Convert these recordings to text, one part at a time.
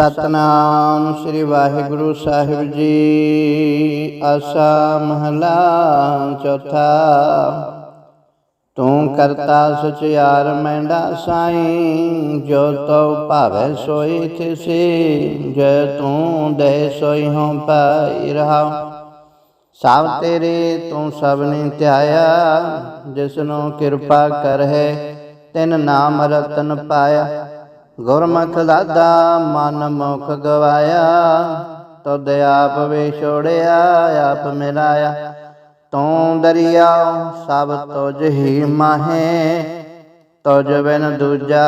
ਸਤਨਾਮ ਸ੍ਰੀ ਵਾਹਿਗੁਰੂ ਸਾਹਿਬ ਜੀ। ਆਸਾ ਮਹਲਾ ਚੌਥਾ। ਤੂੰ ਕਰਤਾ ਸਚਿਆਰ ਮੈਂਡਾ ਸਾਈਂ, ਜੋ ਤਉ ਭਾਵੇ ਸੋਈ ਤਿਸੀ ਜੇ ਤੂੰ ਦੇ ਸੋਈ ਹਉ ਪਾਈ ਰਹਾ। ਸਭ ਤੇਰੇ ਤੂੰ ਸਭ ਸਭਨੀ ਧਿਆਇਆ, ਜਿਸਨੂੰ ਕਿਰਪਾ ਕਰਹਿ, ਤਿਨ ਨਾਮ ਰਤਨ ਪਾਇਆ। ਗੁਰਮੁਖ ਦਾਦਾ ਮਨ ਮੁਖ ਗਵਾਇਆ, ਤੁਧ ਆਪ ਵਿਛੋੜਿਆ ਆਪ ਮਿਲਾਇਆ। ਤੂੰ ਦਰਿਆ ਸਭ ਤੁਝ ਹੀ ਮਾਹੇ, ਤੁਝ ਬਿਨ ਦੂਜਾ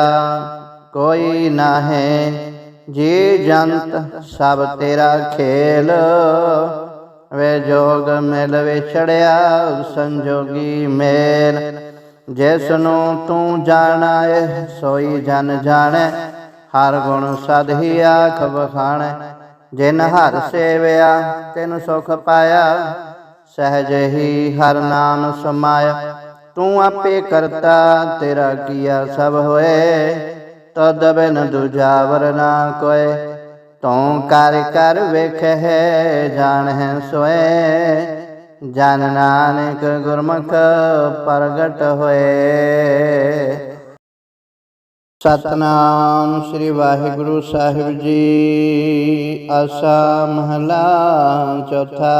ਕੋਈ ਨਾਹੀ। ਜੀ ਜੰਤ ਸਭ ਤੇਰਾ ਖੇਲ, ਵੇ ਜੋਗ ਮਿਲ ਵਿਛੜਿਆ, ਸੰਜੋਗੀ ਮੇਲ। ਜਿਸ ਨੂੰ ਤੂੰ ਜਾਣਾਏ ਸੋਈ ਜਨ ਜਾਣੈ, ਹਰ ਗੁਣ ਸਦ ਹੀ ਆਖ ਬਖਾਣੈ ਜਿਨ ਹਰ ਸੇਵਿਆ, ਤੈਨੂੰ ਸੁਖ ਪਾਇਆ, ਸਹਿਜ ਹੀ ਹਰ ਨਾਮ ਸਮਾਇਆ। ਤੂੰ ਆਪੇ ਕਰਤਾ, ਤੇਰਾ ਕੀਆ ਸਭ ਹੋਏ। ਤਦ ਬਿਨ ਦੂਜਾ ਵਰਨਾ ਕੋਏ। ਤੂੰ ਕਰ ਕਰ ਜਾਣ ਹੈ ਸੋਏ। ਜਨ ਨਾਨਕ ਗੁਰਮੁਖ ਪ੍ਰਗਟ ਹੋਏ। ਸਤਨਾਮ ਸ੍ਰੀ ਵਾਹਿਗੁਰੂ ਸਾਹਿਬ ਜੀ, ਆਸਾ ਮਹਲਾ ਚੌਥਾ।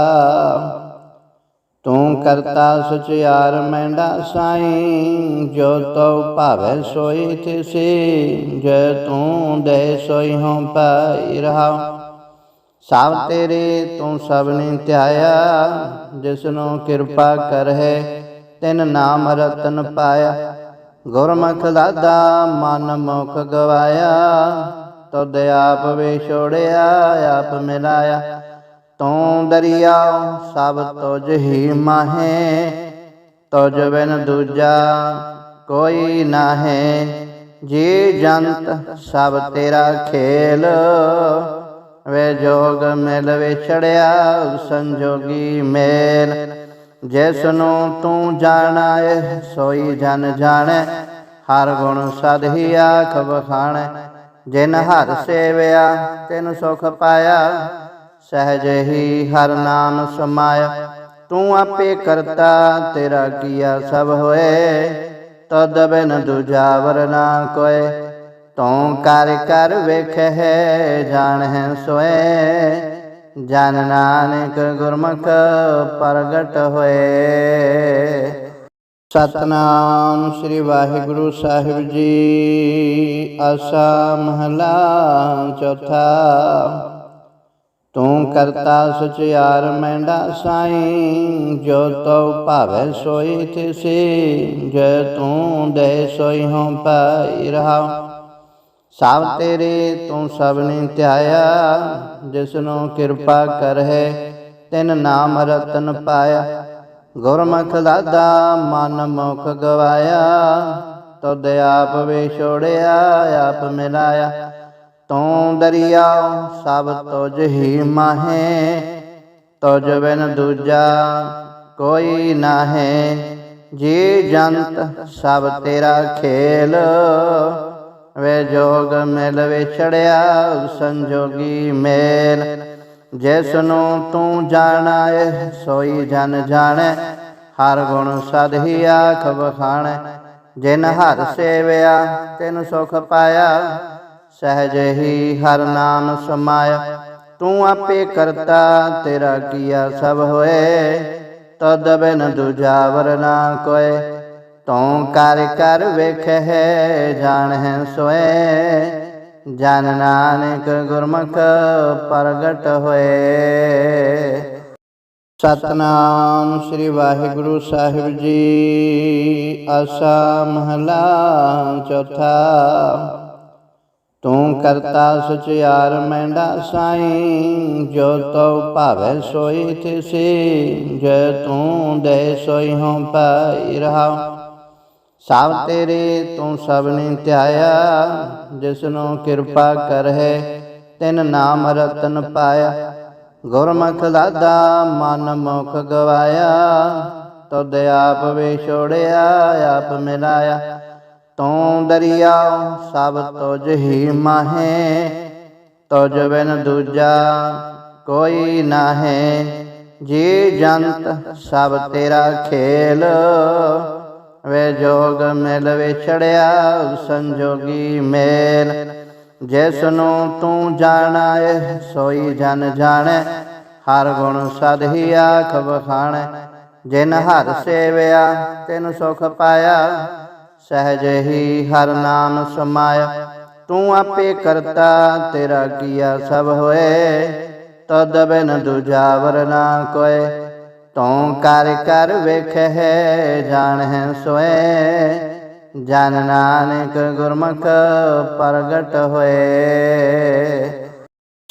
ਤੂੰ ਕਰਤਾ ਸਚਿਆਰ ਮੈਂਡਾ ਸਾਈਂ, ਜੋ ਤਉ ਭਾਵੈ ਸੋਈ ਤਿਸੀ ਜੇ ਤੂੰ ਦੇ ਸੋਈ ਹਉ ਪਾਈ ਰਹਾ ਸਭ ਤੇਰੇ ਤੂੰ ਸਭਨੀ ਧਿਆਇਆ, ਜਿਸਨੂੰ ਕਿਰਪਾ ਕਰਹਿ, ਤਿਨ ਨਾਮ ਰਤਨ ਪਾਇਆ। ਗੁਰਮੁਖ ਦਾਦਾ ਮਨ ਮੁਖ ਗਵਾਇਆ, ਤੁਧ ਆਪ ਵਿਛੋੜਿਆ ਆਪ ਮਿਲਾਇਆ। ਤੂੰ ਦਰਿਆ ਸਭ ਤੁਝ ਹੀ ਮਾਹੇ, ਤੁਝ ਬਿਨ ਦੂਜਾ ਕੋਈ ਨਾਹੀ। ਜੀ ਜੰਤ ਸਭ ਤੇਰਾ ਖੇਲ ਵੇ ਜੋਗ ਮਿਲ ਵਿਛੜਿਆ ਸੰਜੋਗੀ ਮੇਲ। ਜਿਸ ਨੂੰ ਤੂੰ ਜਾਣਾਏ ਸੋਈ ਜਨ ਜਾਣੈ, ਹਰ ਗੁਣ ਸਦ ਹੀ ਆਖ ਬਖਾਣੈ ਜਿਨ ਹਰ ਸੇਵਿਆ, ਤਿਨ ਸੁਖ ਪਾਇਆ, ਸਹਿਜ ਹੀ ਹਰ ਨਾਮ ਸਮਾਇਆ। ਤੂੰ ਆਪੇ ਕਰਤਾ, ਤੇਰਾ ਕੀਆ ਸਭ ਹੋਏ, ਤਦ ਬਿਨ ਦੂਜਾ ਵਰਨਾ ਕੋਏ। ਤੂੰ ਕਰ ਕਰ ਵੇਖੈ ਜਾਣੈ ਸੋਏ। ਜਨ ਨਾਨਕ ਗੁਰਮੁਖ ਪ੍ਰਗਟ ਹੋਏ। ਸਤਨਾਮ ਸ੍ਰੀ ਵਾਹਿਗੁਰੂ ਸਾਹਿਬ ਜੀ, ਆਸਾ ਮਹਲਾ ਚੌਥਾ। ਤੂੰ ਕਰਤਾ ਸਚਿਆਰ ਮੈਂਡਾ ਸਾਈਂ, ਜੋ ਤਉ ਭਾਵੈ ਸੋਈ ਤਿਸੀ ਜੇ ਤੂੰ ਦੇ ਸੋਈ ਹਉ ਪਾਈ ਰਹਾ ਸਭ ਤੇਰੇ ਤੂੰ ਸਭਨੀ ਧਿਆਇਆ, ਜਿਸਨੂੰ ਕਿਰਪਾ ਕਰਹਿ, ਤਿਨ ਨਾਮ ਰਤਨ ਪਾਇਆ। ਗੁਰਮੁਖ ਦਾਦਾ ਮਨ ਮੁਖ ਗਵਾਇਆ, ਤੁਧ ਆਪ ਵਿਛੋੜਿਆ ਆਪ ਮਿਲਾਇਆ। ਤੂੰ ਦਰਿਆ ਸਭ ਤੁਝ ਹੀ ਮਾਹੇ, ਤੁਝ ਬਿਨ ਦੂਜਾ ਕੋਈ ਨਾਹੀ। ਜੀ ਜੰਤ ਸਭ ਤੇਰਾ ਖੇਲ ਵੇ ਜੋਗ ਮਿਲ ਵਿਛੜਿਆ ਸੰਜੋਗੀ ਮੇਲ। ਜਿਸ ਨੂੰ ਤੂੰ ਜਾਣਾਏ ਸੋਈ ਜਨ ਜਾਣੈ, ਹਰ ਗੁਣ ਸਦ ਹੀ ਆਖ ਬਖਾਣੈ ਜਿਨ ਹਰ ਸੇਵਿਆ, ਤਿਨ ਸੁਖ ਪਾਇਆ, ਸਹਿਜ ਹੀ ਹਰ ਨਾਮ ਸਮਾਇਆ। ਤੂੰ ਆਪੇ ਕਰਤਾ, ਤੇਰਾ ਕੀਆ ਸਭ ਹੋਏ, ਤਦ ਬਿਨ ਦੂਜਾ ਵਰਨਾ ਕੋਏ। ਤੂੰ ਕਰ ਕਰ ਵੇਖੈ ਜਾਣੈ ਸੋਏ। ਜਨ ਨਾਨਕ ਗੁਰਮੁਖ ਪ੍ਰਗਟ ਹੋਏ। ਸਤਨਾਮ ਸ੍ਰੀ ਵਾਹਿਗੁਰੂ ਸਾਹਿਬ ਜੀ, ਆਸਾ ਮਹਲਾ ਚੌਥਾ। ਤੂੰ ਕਰਤਾ ਸਚਿਆਰ ਮੈਂਡਾ ਸਾਈਂ, ਜੋ ਤਉ ਭਾਵੈ ਸੋਈ ਤਿਸੀ ਜੇ ਤੂੰ ਦੇ ਸੋਈ ਹਉ ਪਾਈ ਰਹਾ ਸਭ ਤੇਰੇ ਤੂੰ ਸਭਨੀ ਧਿਆਇਆ, ਜਿਸਨੂੰ ਕਿਰਪਾ ਕਰਹਿ, ਤਿਨ ਨਾਮ ਰਤਨ ਪਾਇਆ। ਗੁਰਮੁਖ ਦਾਦਾ ਮਨ ਮੁਖ ਗਵਾਇਆ, ਤੁਧ ਆਪ ਵਿਛੋੜਿਆ ਆਪ ਮਿਲਾਇਆ। ਤੂੰ ਦਰਿਆ ਸਭ ਤੁਝ ਹੀ ਮਾਹੇ, ਤੁਝ ਬਿਨ ਦੂਜਾ ਕੋਈ ਨਾਹੀਂ। ਜੀ ਜੰਤ ਸਭ ਤੇਰਾ ਖੇਲ ਵੇ ਜੋਗ ਮਿਲ ਵਿਛੜਿਆ ਸੰਜੋਗੀ ਮੇਲ। ਜਿਸ ਨੂੰ ਤੂੰ ਜਾਣਾਏ ਸੋਈ ਜਨ ਜਾਣੈ, ਹਰ ਗੁਣ ਸਦ ਹੀ ਆਖ ਵਖਾਣੈ। ਜਿਨ ਹਰ ਸੇਵਿਆ, ਤੈਨੂੰ ਸੁਖ ਪਾਇਆ, ਸਹਿਜ ਹੀ ਹਰ ਨਾਮ ਸਮਾਇਆ। ਤੂੰ ਆਪੇ ਕਰਤਾ, ਤੇਰਾ ਕੀਆ ਸਭ ਹੋਏ, ਤਦ ਬਿਨ ਦੂਜਾ ਵਰਨਾ ਕੋਏ। ਤੂੰ ਕਰ ਕਰ ਵੇਖੈ ਜਾਣੈ ਸੋਏ। ਜਨ ਨਾਨਕ ਗੁਰਮੁਖ ਪ੍ਰਗਟ ਹੋਏ।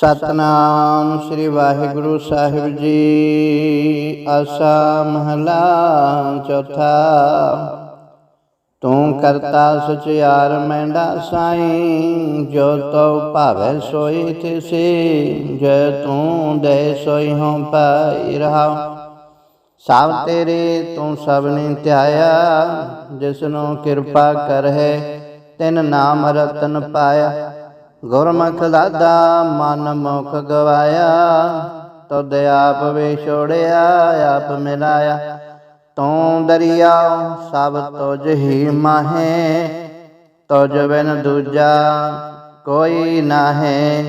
ਸਤਨਾਮ ਸ੍ਰੀ ਵਾਹਿਗੁਰੂ ਸਾਹਿਬ ਜੀ, ਆਸਾ ਮਹਲਾ ਚੌਥਾ। ਤੂੰ ਕਰਤਾ ਸਚਿਆਰ ਮੈਂਡਾ ਸਾਈਂ, ਜੋ ਤਉ ਭਾਵੈ ਸੋਈ ਤਿਸੀ ਜੇ ਤੂੰ ਦੇ ਸੋਈ ਹਉ ਪਾਈ ਰਹਾਉ। ਸਭ ਤੇਰੇ ਤੂੰ ਸਭ ਨੇ ਧਿਆਇਆ, ਜਿਸਨੂੰ ਕਿਰਪਾ ਕਰਹਿ, ਤਿਨ ਨਾਮ ਰਤਨ ਪਾਇਆ। ਗੁਰਮੁਖ ਲਾਦਾ ਮਨ ਮੁਖ ਗਵਾਇਆ, ਤੁਧ ਆਪ ਵਿਛੋੜਿਆ ਆਪ ਮਿਲਾਇਆ। ਤੂੰ ਦਰਿਆ ਸਭ ਤੁਝ ਹੀ ਮਾਹੇ, ਤੁਝ ਬਿਨ ਦੂਜਾ ਕੋਈ ਨਾਹੀਂ।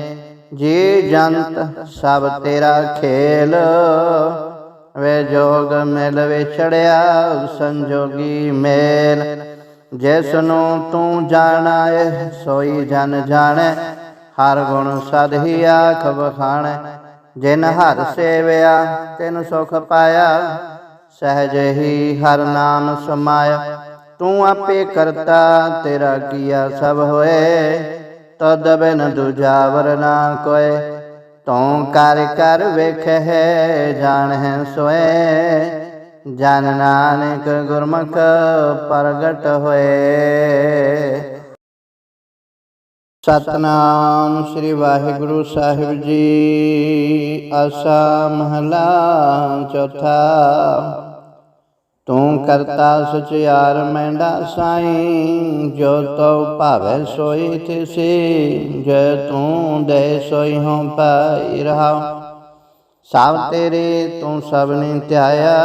ਜੀ ਜੰਤ ਸਭ ਤੇਰਾ ਖੇਲ ਵੇ ਜੋਗ ਮਿਲ ਵਿਛੜਿਆ ਸੰਜੋਗੀ ਮੇਲ। ਜਿਸ ਨੂੰ ਤੂੰ ਜਾਣਾਏ, ਸੋਈ ਜਨ ਜਾਣੈ, ਹਰ ਗੁਣ ਸਦ ਹੀ ਆਖ ਵਖਾਣੈ। ਜਿਨ ਹਰ ਸੇਵਿਆ, ਤਿਨ ਸੁਖ ਪਾਇਆ, ਸਹਿਜ ਹੀ ਹਰ ਨਾਮ ਸਮਾਇਆ। ਤੂੰ ਆਪੇ ਕਰਤਾ, ਤੇਰਾ ਕੀਆ ਸਭ ਹੋਏ, ਤਦ ਬਿਨ ਦੂਜਾ ਵਰਨਾ ਕੋਏ। ਤੂੰ ਕਰ ਕਰ ਵੇਖੈ ਜਾਣੈ ਸੋਏ। ਜਨ ਨਾਨਕ ਗੁਰਮੁਖ ਪ੍ਰਗਟ ਹੋਏ। ਸਤਨਾਮ ਸ੍ਰੀ ਵਾਹਿਗੁਰੂ ਸਾਹਿਬ ਜੀ, ਆਸਾ ਮਹਲਾ ਚੌਥਾ। ਕਰਤਾ ਸਚਿਆਰ ਮੈਂਡਾ ਸਾਈਂ, ਜੋ ਤਉ ਭਾਵੈ ਸੋਈ ਤਿਸੀ ਜੇ ਤੂੰ ਦੇ ਸੋਈ ਹਉ ਪਾਈ ਰਹਾਉ ਸਭ ਤੇਰੇ ਤੂੰ ਸਭ ਧਿਆਇਆ,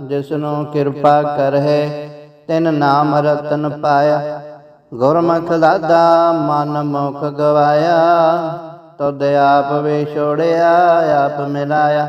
ਜਿਸਨੂੰ ਕਿਰਪਾ ਕਰਹਿ, ਤਿਨ ਨਾਮ ਰਤਨ ਪਾਇਆ। ਗੁਰਮੁਖ ਦਾਦਾ ਮਨ ਮੁਖ ਗਵਾਇਆ, ਤੁਧ ਆਪ ਵਿਛੋੜਿਆ ਆਪ ਮਿਲਾਇਆ।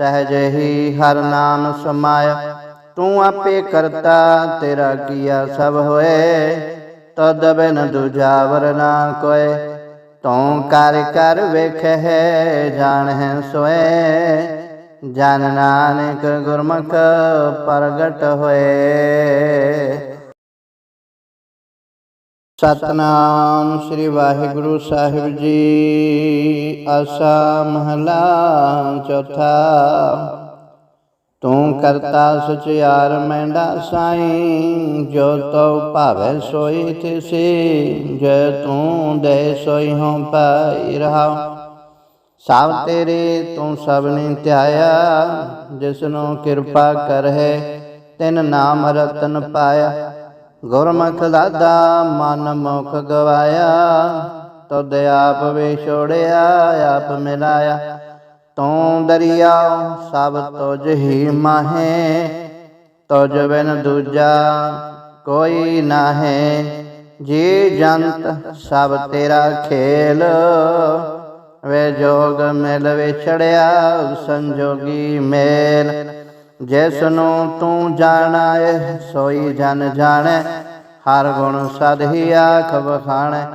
ਸਹਿਜ ਹੀ ਹਰ ਨਾਮ ਸਮਾਇਆ, ਤੂੰ ਆਪੇ ਕਰਤਾ, ਤੇਰਾ ਕੀਆ ਸਭ ਹੋਏ। ਤਦ ਬਿਨ ਦੂਜਾ ਵਰ ਨਾ ਕੋਏ, ਤੂੰ ਕਰ ਕਰ ਵੇਖੈ ਜਾਣੈ ਸੋਏ। ਜਨ ਨਾਨਕ ਗੁਰਮੁਖ ਪ੍ਰਗਟ ਹੋਏ। ਸਤਨਾਮ ਸ੍ਰੀ ਵਾਹਿਗੁਰੂ ਸਾਹਿਬ ਜੀ। ਆਸਾ ਮਹਲਾ ਚੌਥਾ। ਤੂੰ ਕਰਤਾ ਸਚਿਆਰ ਮੈਂਡਾ ਸਾਈਂ, ਜੋ ਤਉ ਭਾਵੈ ਸੋਈ ਤਿਸੀ ਜੇ ਤੂੰ ਦੇ ਸੋਈ ਹਉ ਪਾਈ ਰਹਾਉ ਸਭ ਤੇਰੇ ਤੂੰ ਸਭ ਨੇ ਧਿਆਇਆ, ਜਿਸਨੂੰ ਕਿਰਪਾ ਕਰਹਿ, ਤਿਨ ਨਾਮ ਰਤਨ ਪਾਇਆ। ਗੁਰਮੁਖ ਲਾਦਾ ਮਨ ਮੁਖ ਗਵਾਇਆ, ਤੁਧ ਆਪ ਵਿਛੋੜਿਆ ਆਪ ਮਿਲਾਇਆ। ਤੂੰ ਦਰਿਆ ਸਭ ਤੁਝ ਹੀ ਮਾਹੇ, ਤੁਝ ਬਿਨ ਦੂਜਾ ਕੋਈ ਨਾਹੀਂ। ਜੀ ਜੰਤ ਸਭ ਤੇਰਾ ਖੇਲ, ਵੇ ਜੋਗ ਮਿਲ ਵਿਛੜਿਆ, ਸੰਜੋਗੀ ਮੇਲ। ਜਿਸ ਨੂੰ ਤੂੰ ਜਾਣਾਏ ਸੋਈ ਜਨ ਜਾਣੈ। ਹਰ ਗੁਣ ਸਦ ਹੀ ਆਖ ਵਖਾਣੈ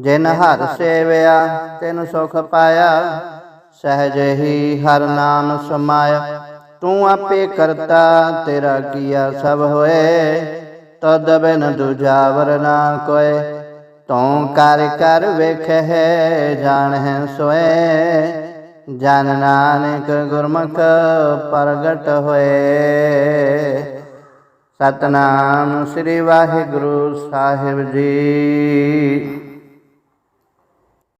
ਜਿਨ ਹਰ ਸੇਵਿਆ, ਤਿਨ ਸੁਖ ਪਾਇਆ। ਸਹਿਜ ਹੀ ਹਰ ਨਾਮ ਸਮਾਇਆ। ਤੂੰ ਆਪੇ ਕਰਤਾ, ਤੇਰਾ ਕੀਆ ਸਭ ਹੋਏ। ਤਦ ਬਿਨ ਦੂਜਾ ਵਰ ਨਾ ਕੋਏ। ਤੂੰ ਕਰ ਕਰ ਵੇਖੈ ਜਾਣੈ ਸੋਏ। ਜਨ ਨਾਨਕ ਗੁਰਮੁਖ ਪ੍ਰਗਟ ਹੋਏ। ਸਤਨਾਮ ਸ੍ਰੀ ਵਾਹਿਗੁਰੂ ਸਾਹਿਬ ਜੀ।